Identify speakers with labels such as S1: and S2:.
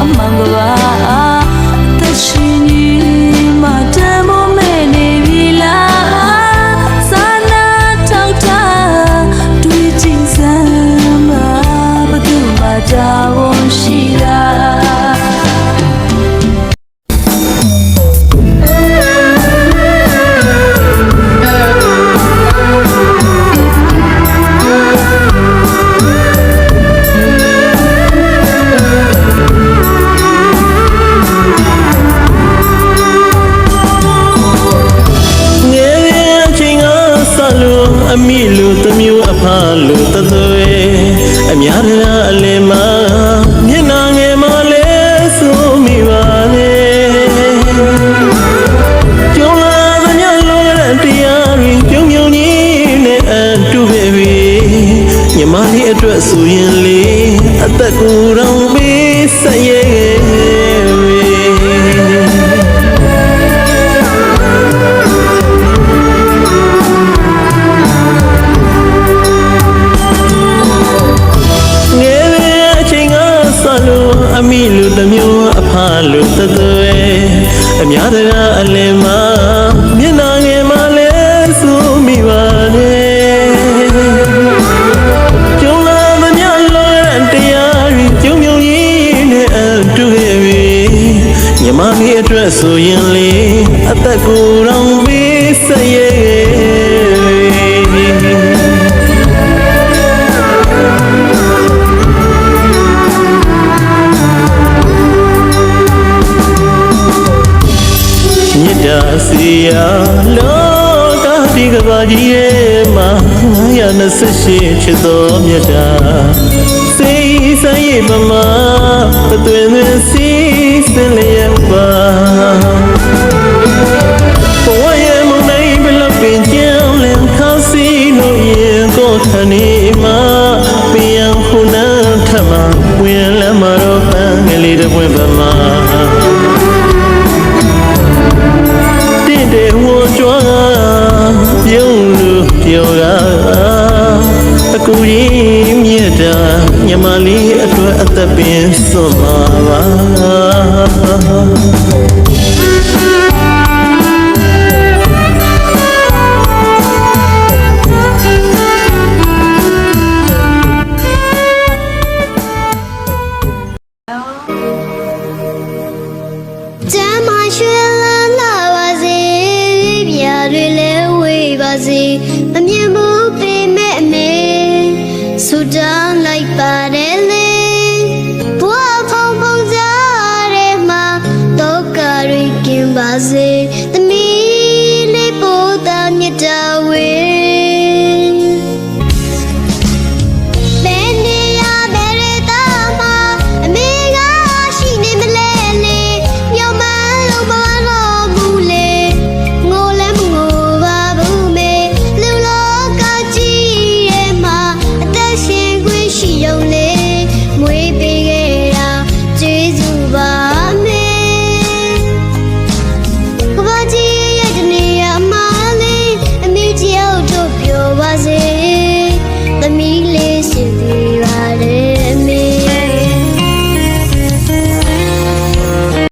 S1: among the lights. လင်မှာမျက်နှာငယ်မှာလဲဆိုမိပါလေကြုံလာသမျှလောကတရားတွေပြုံပြုံကြီးနဲ့အတူပဲပြီညီမလေးအတွက်ဆိုရင်လေအသက်ကိုယ်တော်ပေးဆက်ရဲ့ 28ချစ်သောမြတ်တာစိတ်ဆိုင်ရမမအသွင်သွင်စီးစင်လျက်ပါ ကိုရေးမြတ်တာမြမလေးအတွက်အသက်ပင်စွန့်ပါပါွှ
S2: င်လန်းလာပါစေပြာတွေလဲဝေးပါစေ Done.